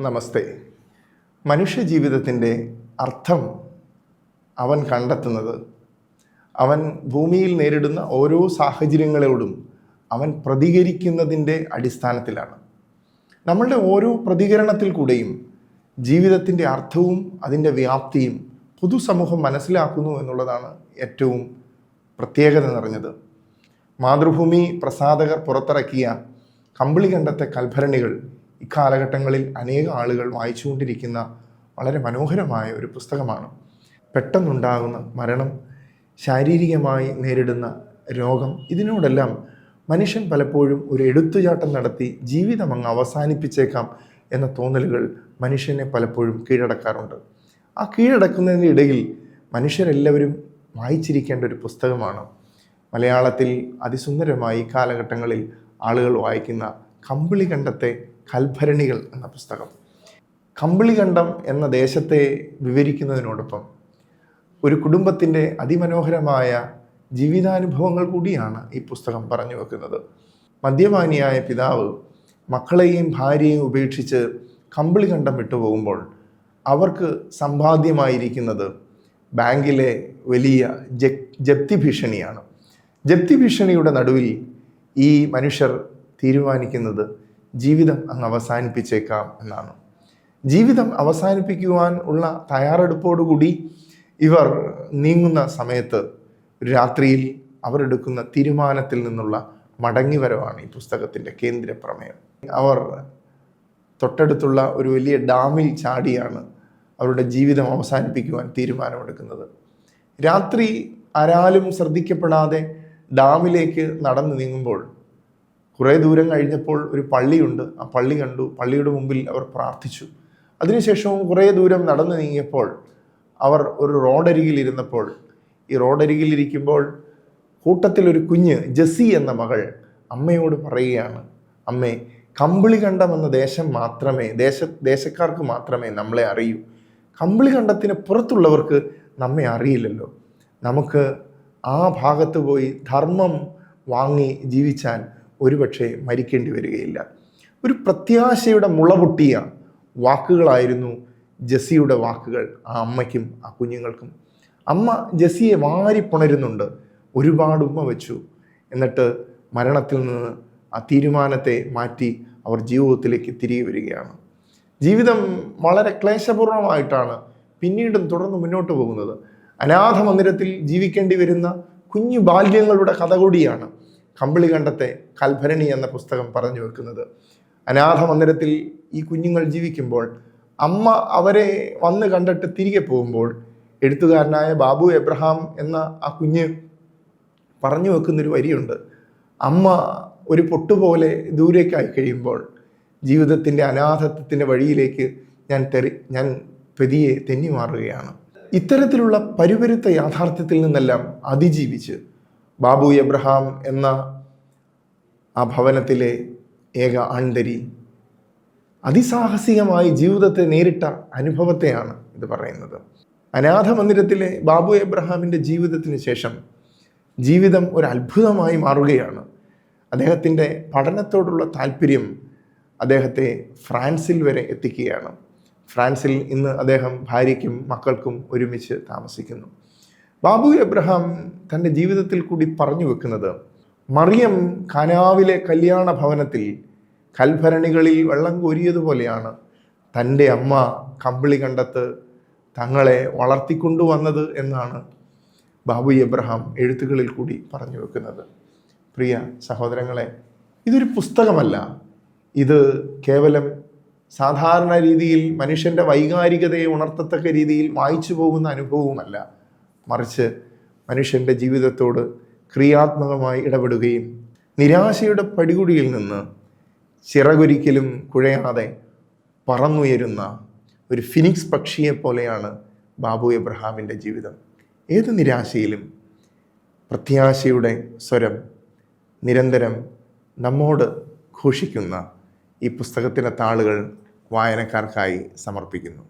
നമസ്തേ. മനുഷ്യ ജീവിതത്തിന്റെ അർത്ഥം അവൻ കണ്ടെത്തുന്നത്. അവൻ ഭൂമിയിൽ നേരിടുന്ന ഓരോ സാഹചര്യങ്ങളോടും അവൻ പ്രതികരിക്കുന്നതിന്റെ അടിസ്ഥാനത്തിലാണ്. നമ്മളുടെ ഓരോ പ്രതികരണത്തിൽ കൂടെയും ജീവിതത്തിന്റെ അർത്ഥവും അതിന്റെ വ്യാപ്തിയും പൊതുസമൂഹം മനസ്സിലാക്കുന്നു എന്നുള്ളതാണ് ഏറ്റവും പ്രത്യേകത നിറഞ്ഞത്. മാതൃഭൂമി പ്രസാധകർ പുറത്തിറക്കിയ കമ്പിളി കണ്ടത്തെ കൽഭരണികൾ ഇക്കാലഘട്ടങ്ങളിൽ അനേക ആളുകൾ വായിച്ചുകൊണ്ടിരിക്കുന്ന വളരെ മനോഹരമായ ഒരു പുസ്തകമാണ്. പെട്ടെന്നുണ്ടാകുന്ന മരണം ശാരീരികമായി നേരിടുന്ന രോഗം ഇതിനോടെല്ലാം മനുഷ്യൻ പലപ്പോഴും ഒരു എടുത്തുചാട്ടം നടത്തി ജീവിതം അങ്ങ് അവസാനിപ്പിച്ചേക്കാം എന്ന തോന്നലുകൾ മനുഷ്യനെ പലപ്പോഴും കീഴടക്കാറുണ്ട്. ആ കീഴടക്കുന്നതിന്റെ ഇടയിൽ മനുഷ്യരെല്ലാവരും വായിച്ചിരിക്കേണ്ട ഒരു പുസ്തകമാണ്. മലയാളത്തിൽ അതിസുന്ദരമായി കാലഘട്ടങ്ങളിൽ ആളുകൾ വായിക്കുന്ന കമ്പിളികണ്ടത്തെ കൽഭരണികൾ എന്ന പുസ്തകം. കമ്പിളികണ്ഠം എന്ന ദേശത്തെ വിവരിക്കുന്നതിനോടൊപ്പം ഒരു കുടുംബത്തിന്റെ അതിമനോഹരമായ ജീവിതാനുഭവങ്ങൾ കൂടിയാണ് ഈ പുസ്തകം പറഞ്ഞു വെക്കുന്നത്. മദ്യപാനിയായ പിതാവ് മക്കളെയും ഭാര്യയെയും ഉപേക്ഷിച്ച് കമ്പിളികണ്ടം വിട്ടുപോകുമ്പോൾ അവർക്ക് സമ്പാദ്യമായിരിക്കുന്നത് ബാങ്കിലെ വലിയ ജപ്തി ഭീഷണിയാണ്. ജപ്തി ഭീഷണിയുടെ നടുവിൽ ഈ മനുഷ്യർ തീരുമാനിക്കുന്നത് ജീവിതം അങ്ങ് അവസാനിപ്പിച്ചേക്കാം എന്നാണ്. ജീവിതം അവസാനിപ്പിക്കുവാൻ ഉള്ള തയ്യാറെടുപ്പോടുകൂടി ഇവർ നീങ്ങുന്ന സമയത്ത് രാത്രിയിൽ അവരെടുക്കുന്ന തീരുമാനത്തിൽ നിന്നുള്ള മടങ്ങിവരവാണ് ഈ പുസ്തകത്തിന്റെ കേന്ദ്ര പ്രമേയം അവർ തൊട്ടടുത്തുള്ള ഒരു വലിയ ഡാമിൽ ചാടിയാണ് അവരുടെ ജീവിതം അവസാനിപ്പിക്കുവാൻ തീരുമാനമെടുക്കുന്നത്. രാത്രി ആരാലും ശ്രദ്ധിക്കപ്പെടാതെ ഡാമിലേക്ക് നടന്നു നീങ്ങുമ്പോൾ കുറേ ദൂരം കഴിഞ്ഞപ്പോൾ ഒരു പള്ളിയുണ്ട്. ആ പള്ളി കണ്ടു. പള്ളിയുടെ മുമ്പിൽ അവർ പ്രാർത്ഥിച്ചു. അതിനുശേഷവും കുറേ ദൂരം നടന്നു നീങ്ങിയപ്പോൾ അവർ ഒരു റോഡരികിലിരുന്നപ്പോൾ ഈ റോഡരികിലിരിക്കുമ്പോൾ കൂട്ടത്തിൽ ഒരു കുഞ്ഞ് ജസി എന്ന മകൾ അമ്മയോട് പറയുകയാണ് അമ്മേ കമ്പിളികണ്ടം എന്ന ദേശം മാത്രമേ ദേശ ദേശക്കാർക്ക് മാത്രമേ നമ്മളെ അറിയൂ. കമ്പിളികണ്ടത്തിന് പുറത്തുള്ളവർക്ക് നമ്മെ അറിയില്ലല്ലോ. നമുക്ക് ആ ഭാഗത്ത് പോയി ധർമ്മം വാങ്ങി ജീവിച്ചാൽ ഒരുപക്ഷെ മരിക്കേണ്ടി വരികയില്ല. ഒരു പ്രത്യാശയുടെ മുളപൊട്ടിയ വാക്കുകളായിരുന്നു ജസിയുടെ വാക്കുകൾ ആ അമ്മയ്ക്കും ആ കുഞ്ഞുങ്ങൾക്കും. അമ്മ ജസിയെ വാരിപ്പുണരുന്നുണ്ട് ഒരുപാട് ഉമ്മ വെച്ചു. എന്നിട്ട് മരണത്തിൽ നിന്ന് ആ തീരുമാനത്തെ മാറ്റി അവർ ജീവിതത്തിലേക്ക് തിരികെ വരികയാണ്. ജീവിതം വളരെ ക്ലേശപൂർണമായിട്ടാണ് പിന്നീടും തുടർന്ന് മുന്നോട്ട് പോകുന്നത്. അനാഥ മന്ദിരത്തിൽ ജീവിക്കേണ്ടി വരുന്ന കുഞ്ഞു ബാല്യങ്ങളുടെ കഥ കൂടിയാണ് കമ്പിളി കണ്ടത്തെ കൽഭരണി എന്ന പുസ്തകം പറഞ്ഞു വെക്കുന്നത്. അനാഥ മന്ദിരത്തിൽ ഈ കുഞ്ഞുങ്ങൾ ജീവിക്കുമ്പോൾ അമ്മ അവരെ വന്ന് കണ്ടിട്ട് തിരികെ പോകുമ്പോൾ എഴുത്തുകാരനായ ബാബു എബ്രഹാം എന്ന ആ കുഞ്ഞ് പറഞ്ഞു വെക്കുന്നൊരു വരിയുണ്ട്. അമ്മ ഒരു പൊട്ടുപോലെ ദൂരേക്കായി കഴിയുമ്പോൾ ജീവിതത്തിന്റെ അനാഥത്വത്തിന്റെ വഴിയിലേക്ക് ഞാൻ തെറി ഞാൻ പെതിയെ തെന്നി മാറുകയാണ് ഇത്തരത്തിലുള്ള പരുപരുത്ത യാഥാർത്ഥ്യത്തിൽ നിന്നെല്ലാം അതിജീവിച്ച് ബാബു എബ്രഹാം എന്ന ആ ഭവനത്തിലെ ഏക ആൺതരി അതിസാഹസികമായി ജീവിതത്തെ നേരിട്ട അനുഭവത്തെയാണ് ഇത് പറയുന്നത്. അനാഥ മന്ദിരത്തിലെ ബാബു എബ്രഹാമിന്റെ ജീവിതത്തിന് ശേഷം ജീവിതം ഒരു അത്ഭുതമായി മാറുകയാണ്. അദ്ദേഹത്തിന്റെ പഠനത്തോടുള്ള താല്പര്യം അദ്ദേഹത്തെ ഫ്രാൻസിൽ വരെ എത്തിക്കുകയാണ്. ഫ്രാൻസിൽ ഇന്ന് അദ്ദേഹം ഭാര്യയ്ക്കും മക്കൾക്കും ഒരുമിച്ച് താമസിക്കുന്നു. ബാബു എബ്രഹാം തന്റെ ജീവിതത്തിൽ കൂടി പറഞ്ഞു വെക്കുന്നത് മറിയം കനാവിലെ കല്യാണ ഭവനത്തിൽ കൽഭരണികളിൽ വെള്ളം കോരിയതുപോലെയാണ് തന്റെ അമ്മ കമ്പിളി കണ്ടത്ത് തങ്ങളെ വളർത്തിക്കൊണ്ടുവന്നത് എന്നാണ് ബാബു എബ്രഹാം എഴുത്തുകളിൽ കൂടി പറഞ്ഞു വെക്കുന്നത്. പ്രിയ സഹോദരങ്ങളെ ഇതൊരു പുസ്തകമല്ല. ഇത് കേവലം സാധാരണ രീതിയിൽ മനുഷ്യന്റെ വൈകാരികതയെ ഉണർത്തത്തക്ക രീതിയിൽ വായിച്ചു പോകുന്ന അനുഭവവുമല്ല. മറിച്ച് മനുഷ്യന്റെ ജീവിതത്തോട് ക്രിയാത്മകമായി ഇടപെടുകയും നിരാശയുടെ പടികുടിയിൽ നിന്ന് ചിറകൊരിക്കലും കുഴയാതെ പറന്നുയരുന്ന ഒരു ഫിനിക്സ് പക്ഷിയെ പോലെയാണ് ബാബു എബ്രഹാമിന്റെ ജീവിതം. ഏത് നിരാശയിലും പ്രത്യാശയുടെ സ്വരം നിരന്തരം നമ്മോട് ഘോഷിക്കുന്ന ഈ പുസ്തകത്തിന്റെ താളുകൾ വായനക്കാർക്കായി സമർപ്പിക്കുന്നു.